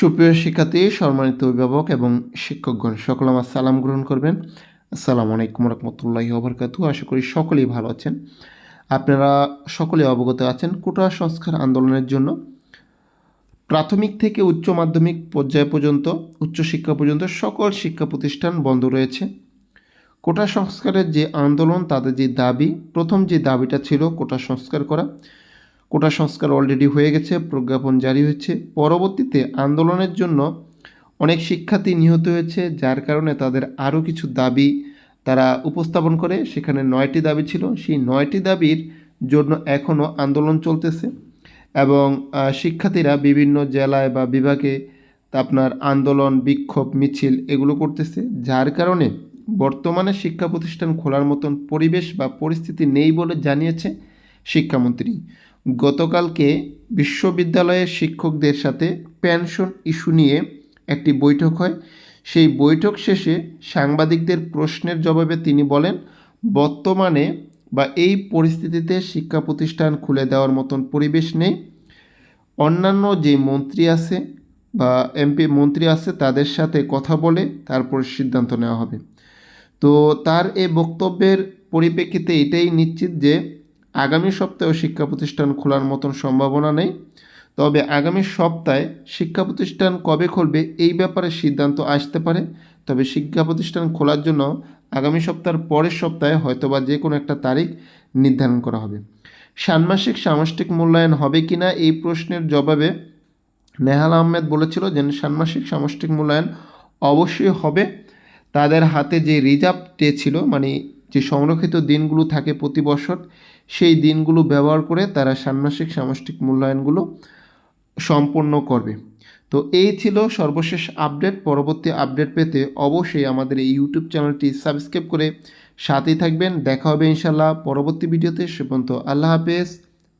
সুপ্রিয় শিক্ষার্থী, সম্মানিত অভিভাবক এবং শিক্ষকগণ, সকল আমার সালাম গ্রহণ করবেন। আসসালামু আলাইকুম রহমতুল্লাহি ওবরকাতু আশা করি সকলেই ভালো আছেন। আপনারা সকলে অবগত আছেন কোটা সংস্কার আন্দোলনের জন্য। প্রাথমিক থেকে উচ্চ মাধ্যমিক পর্যায় পর্যন্ত উচ্চশিক্ষা পর্যন্ত সকল শিক্ষা প্রতিষ্ঠান বন্ধ রয়েছে। কোটা সংস্কারের যে আন্দোলন, তাদের যে দাবি, প্রথম যে দাবিটা ছিল কোটা সংস্কার করা কোটা সংস্কার অলরেডি হয়ে গেছে, প্রজ্ঞাপন জারি হয়েছে। পরবর্তীতে আন্দোলনের জন্য অনেক শিক্ষার্থী নিহত হয়েছে, যার কারণে তাদের আরও কিছু দাবি তারা উপস্থাপন করে। সেখানে নয়টি দাবি ছিল। সেই নয়টি দাবির জন্য এখনও আন্দোলন চলতেছে এবং শিক্ষার্থীরা বিভিন্ন জেলায় বা বিভাগে আপনার আন্দোলন, বিক্ষোভ, মিছিল এগুলো করতেছে, যার কারণে বর্তমানে শিক্ষা প্রতিষ্ঠান খোলার মতন পরিবেশ বা পরিস্থিতি নেই বলে জানিয়েছে শিক্ষামন্ত্রী। গতকালকে বিশ্ববিদ্যালয়ের শিক্ষকদের সাথে পেনশন ইস্যু নিয়ে একটি বৈঠক হয়। সেই বৈঠক শেষে সাংবাদিকদের প্রশ্নের জবাবে তিনি বলেন, বর্তমানে বা এই পরিস্থিতিতে শিক্ষা প্রতিষ্ঠান খুলে দেওয়ার মতন পরিবেশ নেই। অন্যান্য যে মন্ত্রী আছে বা এমপি মন্ত্রী আছে, তাদের সাথে কথা বলে তারপর সিদ্ধান্ত নেওয়া হবে। তো তার এই বক্তব্যের পরিপ্রেক্ষিতে এটাই নিশ্চিত যে আগামী সপ্তাহেও শিক্ষা প্রতিষ্ঠান খোলার মতন সম্ভাবনা নেই। তবে আগামী সপ্তাহে শিক্ষা প্রতিষ্ঠান কবে খুলবে এই ব্যাপারে সিদ্ধান্ত আসতে পারে। তবে শিক্ষা প্রতিষ্ঠান খোলার জন্য আগামী সপ্তাহের পরের সপ্তাহে হয়তোবা যে কোনো একটা তারিখ নির্ধারণ করা হবে। ষান্মাসিক সামষ্টিক মূল্যায়ন হবে কি না এই প্রশ্নের জবাবে নেহাল আহমেদ বলেছিল যে ষান্মাসিক সামষ্টিক মূল্যায়ন অবশ্যই হবে। তাদের হাতে যে রিজার্ভ ডে ছিল মানে যে সংরক্ষিত দিনগুলো থাকে প্রতি বছর, সেই দিনগুলো ব্যবহার করে তারা ষান্মাসিক সামষ্টিক মূল্যায়নগুলো সম্পন্ন করবে। তো এই ছিল সর্বশেষ আপডেট। পরবর্তী আপডেট পেতে অবশ্যই আমাদের এই ইউটিউব চ্যানেলটি সাবস্ক্রাইব করে সাথেই থাকবেন। দেখা হবে ইনশাল্লাহ পরবর্তী ভিডিওতে। সে পর্যন্ত আল্লাহ হাফেজ।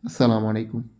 আসসালামু আলাইকুম।